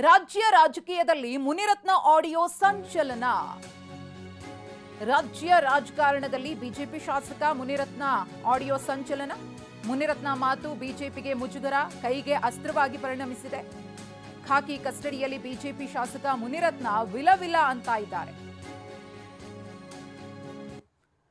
ರಾಜ್ಯ ರಾಜಕೀಯದಲ್ಲಿ ಮುನಿರತ್ನ ಆಡಿಯೋ ಸಂಚಲನ. ರಾಜ್ಯ ರಾಜಕಾರಣದಲ್ಲಿ ಬಿಜೆಪಿ ಶಾಸಕ ಮುನಿರತ್ನ ಆಡಿಯೋ ಸಂಚಲನ. ಮುನಿರತ್ನ ಮಾತು ಬಿಜೆಪಿಗೆ ಮುಜುಗರ, ಕೈಗೆ ಅಸ್ತ್ರವಾಗಿ ಪರಿಣಮಿಸಿದೆ. ಖಾಕಿ ಕಸ್ಟಡಿಯಲ್ಲಿ ಬಿಜೆಪಿ ಶಾಸಕ ಮುನಿರತ್ನ ವಿಲವಿಲ ಅಂತ ಇದ್ದಾರೆ.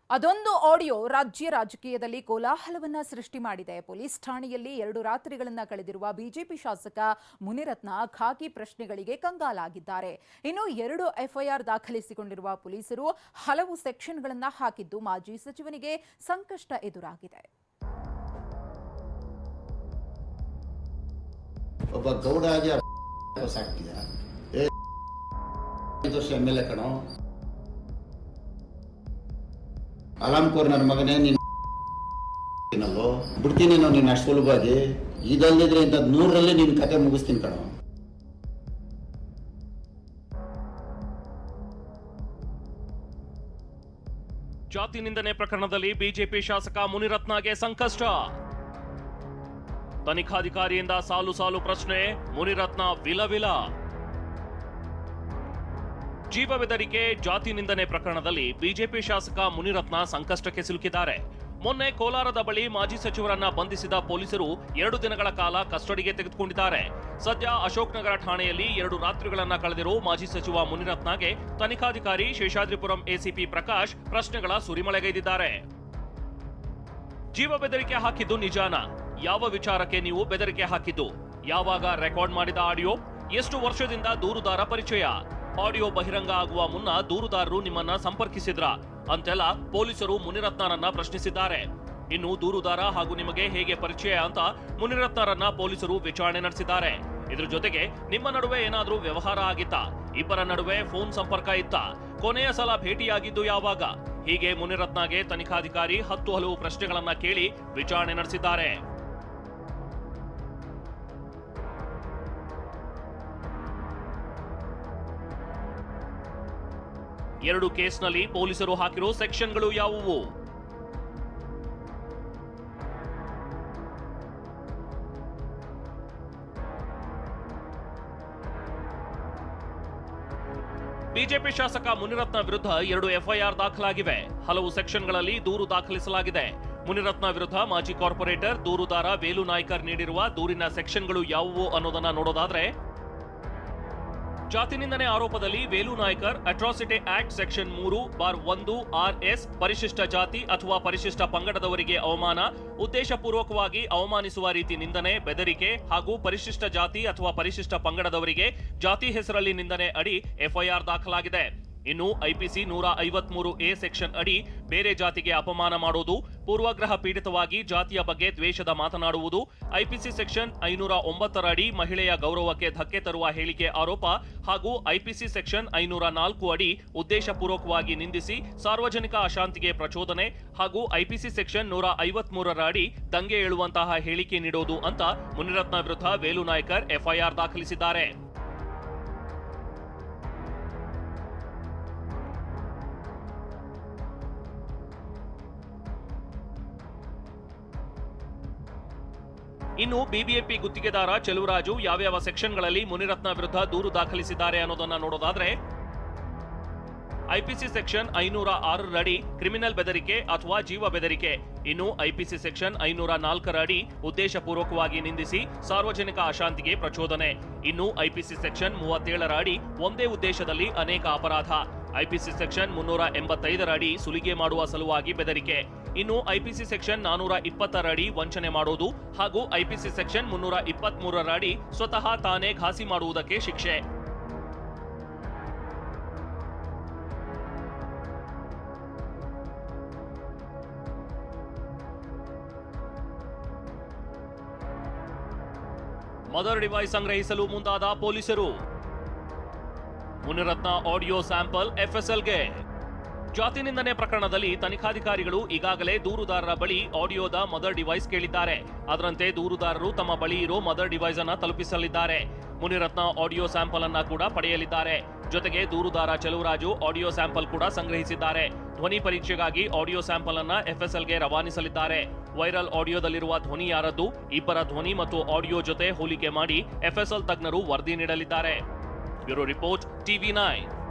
ಅದೊಂದು ಆಡಿಯೋ ರಾಜ್ಯ ರಾಜಕೀಯದಲ್ಲಿ ಕೋಲಾಹಲವನ್ನ ಸೃಷ್ಟಿ ಮಾಡಿದೆ. ಪೊಲೀಸ್ ಠಾಣೆಯಲ್ಲಿ ಎರಡು ರಾತ್ರಿಗಳನ್ನ ಕಳೆದಿರುವ ಬಿಜೆಪಿ ಶಾಸಕ ಮುನಿರತ್ನ ಖಾಕಿ ಪ್ರಶ್ನೆಗಳಿಗೆ ಕಂಗಾಲಾಗಿದ್ದಾರೆ. ಇನ್ನು ಎರಡು ಎಫ್ಐಆರ್ ದಾಖಲಿಸಿಕೊಂಡಿರುವ ಪೊಲೀಸರು ಹಲವು ಸೆಕ್ಷನ್ಗಳನ್ನ ಹಾಕಿದ್ದು ಮಾಜಿ ಸಚಿವನಿಗೆ ಸಂಕಷ್ಟ ಎದುರಾಗಿದೆ. ಒಬ್ಬ ಆಗಿ ಸಾಕ್ತಿದ ಏ ಐದು ವರ್ಷ ಎಂ ಎಲ್ ಎ ಕಣೋ ಅಲಾಮ್ ಕೋರ್ ನನ್ನ ಮಗನೇ, ನೀನು ಬಿಡ್ತೀನಿ ನಾವು ನೀನು ಅಷ್ಟು ಸುಲಭವಾಗಿ. ಇದಲ್ಲದಿದ್ರೆ ಇಂಥ ನೂರರಲ್ಲಿ ನಿನ್ನ ಕತೆ ಮುಗಿಸ್ತೀನಿ ಕಣೋ. ಜಾತಿ ನಿಂದನೆ ಪ್ರಕರಣದಲ್ಲಿ ಬಿಜೆಪಿ ಶಾಸಕ ಮುನಿರತ್ನಗೆ ಸಂಕಷ್ಟ. ತನಿಖಾಧಿಕಾರಿಯಿಂದ ಸಾಲು ಸಾಲು ಪ್ರಶ್ನೆ, ಮುನಿರತ್ನ ವಿಲವಿಲ. ಜೀವ ಬೆದರಿಕೆ, ಜಾತಿ ನಿಂದನೆ ಪ್ರಕರಣದಲ್ಲಿ ಬಿಜೆಪಿ ಶಾಸಕ ಮುನಿರತ್ನ ಸಂಕಷ್ಟಕ್ಕೆ ಸಿಲುಕಿದ್ದಾರೆ. ಮೊನ್ನೆ ಕೋಲಾರದ ಬಳಿ ಮಾಜಿ ಸಚಿವರನ್ನ ಬಂಧಿಸಿದ ಪೊಲೀಸರು ಎರಡು ದಿನಗಳ ಕಾಲ ಕಸ್ಟಡಿಗೆ ತೆಗೆದುಕೊಂಡಿದ್ದಾರೆ. ಸದ್ಯ ಅಶೋಕ್ ನಗರ ಠಾಣೆಯಲ್ಲಿ ಎರಡು ರಾತ್ರಿಗಳನ್ನ ಕಳೆದಿರೋ ಮಾಜಿ ಸಚಿವ ಮುನಿರತ್ನಗೆ ತನಿಖಾಧಿಕಾರಿ ಶೇಷಾದ್ರಿಪುರಂ ಎಸಿಪಿ ಪ್ರಕಾಶ್ ಪ್ರಶ್ನೆಗಳ ಸುರಿಮಳೆಗೈದಿದ್ದಾರೆ. ಜೀವ ಬೆದರಿಕೆ ಹಾಕಿದ್ದು ನಿಜಾನ? ಯಾವ ವಿಚಾರಕ್ಕೆ ನೀವು ಬೆದರಿಕೆ ಹಾಕಿದ್ದು? ಯಾವಾಗ ರೆಕಾರ್ಡ್ ಮಾಡಿದ ಆಡಿಯೋ? ಎಷ್ಟು ವರ್ಷದಿಂದ ದೂರುದಾರ ಪರಿಚಯ? ಆಡಿಯೋ ಬಹಿರಂಗ ಆಗುವ ಮುನ್ನ ದೂರುದಾರರು ನಿಮ್ಮನ್ನ ಸಂಪರ್ಕಿಸಿದ್ರ. ಅಂತೆಲ್ಲ ಪೊಲೀಸರು ಮುನಿರತ್ನರನ್ನ ಪ್ರಶ್ನಿಸಿದ್ದಾರೆ. ಇನ್ನು ದೂರುದಾರ ಹಾಗೂ ನಿಮಗೆ ಹೇಗೆ ಪರಿಚಯ ಅಂತ ಮುನಿರತ್ನರನ್ನ ಪೊಲೀಸರು ವಿಚಾರಣೆ ನಡೆಸಿದ್ದಾರೆ. ಇದ್ರ ಜೊತೆಗೆ ನಿಮ್ಮ ನಡುವೆ ಏನಾದ್ರೂ ವ್ಯವಹಾರ ಆಗಿತ್ತಾ? ಇಬ್ಬರ ನಡುವೆ ಫೋನ್ ಸಂಪರ್ಕ ಇತ್ತಾ? ಕೊನೆಯ ಸಲ ಭೇಟಿಯಾಗಿದ್ದು ಯಾವಾಗ? ಹೀಗೆ ಮುನಿರತ್ನಗೆ ತನಿಖಾಧಿಕಾರಿ ಹತ್ತು ಹಲವು ಪ್ರಶ್ನೆಗಳನ್ನ ಕೇಳಿ ವಿಚಾರಣೆ ನಡೆಸಿದ್ದಾರೆ. ಎರಡು ಕೇಸ್ನಲ್ಲಿ ಪೊಲೀಸರು ಹಾಕಿರೋ ಸೆಕ್ಷನ್ಗಳು ಯಾವುವು? ಬಿಜೆಪಿ ಶಾಸಕ ಮುನಿರತ್ನ ವಿರುದ್ಧ ಎರಡು ಎಫ್ಐಆರ್ ದಾಖಲಾಗಿವೆ. ಹಲವು ಸೆಕ್ಷನ್ಗಳಲ್ಲಿ ದೂರು ದಾಖಲಿಸಲಾಗಿದೆ. ಮುನಿರತ್ನ ವಿರುದ್ಧ ಮಾಜಿ ಕಾರ್ಪೊರೇಟರ್ ದೂರುದಾರ ವೇಲು ನಾಯ್ಕರ್ ನೀಡಿರುವ ದೂರಿನ ಸೆಕ್ಷನ್ಗಳು ಯಾವುವು ಅನ್ನೋದನ್ನ ನೋಡೋದಾದ್ರೆ ಜಾತಿ ನಿಂದನೆ ಆರೋಪದಲ್ಲಿ Velu Naicker atrocity act section ಮೂರು ಬಾರ್ ಒಂದು ಆರ್ ಎಸ್ ಪರಿಶಿಷ್ಟ ಜಾತಿ ಅಥವಾ ಪರಿಶಿಷ್ಟ ಪಂಗಡದವರಿಗೆ ಅವಮಾನ, ಉದ್ದೇಶಪೂರ್ವಕವಾಗಿ ಅವಮಾನಿಸುವ ರೀತಿ ನಿಂದನೆ, ಬೆದರಿಕೆ ಹಾಗೂ ಪರಿಶಿಷ್ಟ ಜಾತಿ ಅಥವಾ ಪರಿಶಿಷ್ಟ ಪಂಗಡದವರಿಗೆ ಜಾತಿ ಹೆಸರಲ್ಲಿ ನಿಂದನೆ ಅಡಿ ಎಫ್ಐಆರ್ ದಾಖಲಾಗಿದೆ. ಇನ್ನು ಐಪಿಸಿ ನೂರ ಐವತ್ಮೂರು ಎ ಸೆಕ್ಷನ್ ಅಡಿ ಬೇರೆ ಜಾತಿಗೆ ಅಪಮಾನ ಮಾಡುವುದು, ಪೂರ್ವಗ್ರಹ ಪೀಡಿತವಾಗಿ ಜಾತಿಯ ಬಗ್ಗೆ ದ್ವೇಷದ ಮಾತನಾಡುವುದು ಐಪಿಸಿ ಸೆಕ್ಷನ್ ಐನೂರ ಒಂಬತ್ತರ ಅಡಿ ಮಹಿಳೆಯ ಗೌರವಕ್ಕೆ ಧಕ್ಕೆ ತರುವ ಹೇಳಿಕೆ ಆರೋಪ ಹಾಗೂ ಐಪಿಸಿ ಸೆಕ್ಷನ್ ಐನೂರ ನಾಲ್ಕು ಅಡಿ ಉದ್ದೇಶಪೂರ್ವಕವಾಗಿ ನಿಂದಿಸಿ ಸಾರ್ವಜನಿಕ ಅಶಾಂತಿಗೆ ಪ್ರಚೋದನೆ ಹಾಗೂ ಐಪಿಸಿ ಸೆಕ್ಷನ್ ನೂರ ಐವತ್ಮೂರರ ಅಡಿ ದಂಗೆ ಏಳುವಂತಹ ಹೇಳಿಕೆ ನೀಡೋದು ಅಂತ ಮುನಿರತ್ನ ವಿರುದ್ಧ ವೇಲು ನಾಯ್ಕರ್ ಎಫ್ಐಆರ್ ದಾಖಲಿಸಿದ್ದಾರೆ. ಇನ್ನು ಬಿಬಿಎಂಪಿ ಗುತ್ತಿಗೆದಾರ ಚೆಲುವರಾಜು ಯಾವ್ಯಾವ ಸೆಕ್ಷನ್ಗಳಲ್ಲಿ ಮುನಿರತ್ನ ವಿರುದ್ಧ ದೂರು ದಾಖಲಿಸಿದ್ದಾರೆ ಅನ್ನೋದನ್ನ ನೋಡೋದಾದ್ರೆ, ಐಪಿಸಿ ಸೆಕ್ಷನ್ ಐನೂರ ಆರರ ಅಡಿ ಕ್ರಿಮಿನಲ್ ಬೆದರಿಕೆ ಅಥವಾ ಜೀವ ಬೆದರಿಕೆ. ಇನ್ನು ಐಪಿಸಿ ಸೆಕ್ಷನ್ ಐನೂರ ನಾಲ್ಕರ ಅಡಿ ಉದ್ದೇಶಪೂರ್ವಕವಾಗಿ ನಿಂದಿಸಿ ಸಾರ್ವಜನಿಕ ಅಶಾಂತಿಗೆ ಪ್ರಚೋದನೆ. ಇನ್ನು ಐಪಿಸಿ ಸೆಕ್ಷನ್ ಮೂವತ್ತೇಳರ ಅಡಿ ಒಂದೇ ಉದ್ದೇಶದಲ್ಲಿ ಅನೇಕ ಅಪರಾಧ. ಐಪಿಸಿ ಸೆಕ್ಷನ್ ಮುನ್ನೂರ ಎಂಬತ್ತೈದರ ಅಡಿ ಸುಲಿಗೆ ಮಾಡುವ ಸಲುವಾಗಿ ಬೆದರಿಕೆ. ಇನ್ನು ಐಪಿಸಿ ಸೆಕ್ಷನ್ ನಾನೂರ ಇಪ್ಪತ್ತರ ಅಡಿ ವಂಚನೆ ಮಾಡೋದು ಹಾಗೂ ಐಪಿಸಿ ಸೆಕ್ಷನ್ ಮುನ್ನೂರ ಇಪ್ಪತ್ಮೂರರ ಅಡಿ ಸ್ವತಃ ತಾನೇ ಘಾಸಿ ಮಾಡುವುದಕ್ಕೆ ಶಿಕ್ಷೆ. ಮದರ್ ಡಿವೈಸ್ ಸಂಗ್ರಹಿಸಲು ಮುಂದಾದ ಪೊಲೀಸರು. ಮುನಿರತ್ನ ಆಡಿಯೋ ಸ್ಯಾಂಪಲ್ ಎಫ್ಎಸ್ಎಲ್ಗೆ. ಜಾತಿ ನಿಂದನೆ ಪ್ರಕರಣದಲ್ಲಿ ತನಿಖಾಧಿಕಾರಿಗಳು ಈಗಾಗಲೇ ದೂರುದಾರರ ಬಳಿ ಆಡಿಯೋದ ಮದರ್ ಡಿವೈಸ್ ಕೇಳಿದ್ದಾರೆ. ಅದರಂತೆ ದೂರುದಾರರು ತಮ್ಮ ಬಳಿ ಇರೋ ಮದರ್ ಡಿವೈಸ್ ಅನ್ನ ತಲುಪಿಸಲಿದ್ದಾರೆ. ಮುನಿರತ್ನ ಆಡಿಯೋ ಸ್ಯಾಂಪಲ್ ಅನ್ನ ಕೂಡ ಪಡೆಯಲಿದ್ದಾರೆ. ಜೊತೆಗೆ ದೂರುದಾರ ಚಲುವರಾಜು ಆಡಿಯೋ ಸ್ಯಾಂಪಲ್ ಕೂಡ ಸಂಗ್ರಹಿಸಿದ್ದಾರೆ. ಧ್ವನಿ ಪರೀಕ್ಷೆಗಾಗಿ ಆಡಿಯೋ ಸ್ಯಾಂಪಲ್ ಅನ್ನ ಎಫ್ಎಸ್ಎಲ್ಗೆ ರವಾನಿಸಲಿದ್ದಾರೆ. ವೈರಲ್ ಆಡಿಯೋದಲ್ಲಿರುವ ಧ್ವನಿ ಯಾರದ್ದು? ಇಬ್ಬರ ಧ್ವನಿ ಮತ್ತು ಆಡಿಯೋ ಜೊತೆ ಹೋಲಿಕೆ ಮಾಡಿ ಎಫ್ಎಸ್ಎಲ್ ತಜ್ಞರು ವರದಿ ನೀಡಲಿದ್ದಾರೆ. Bureau report TV nine.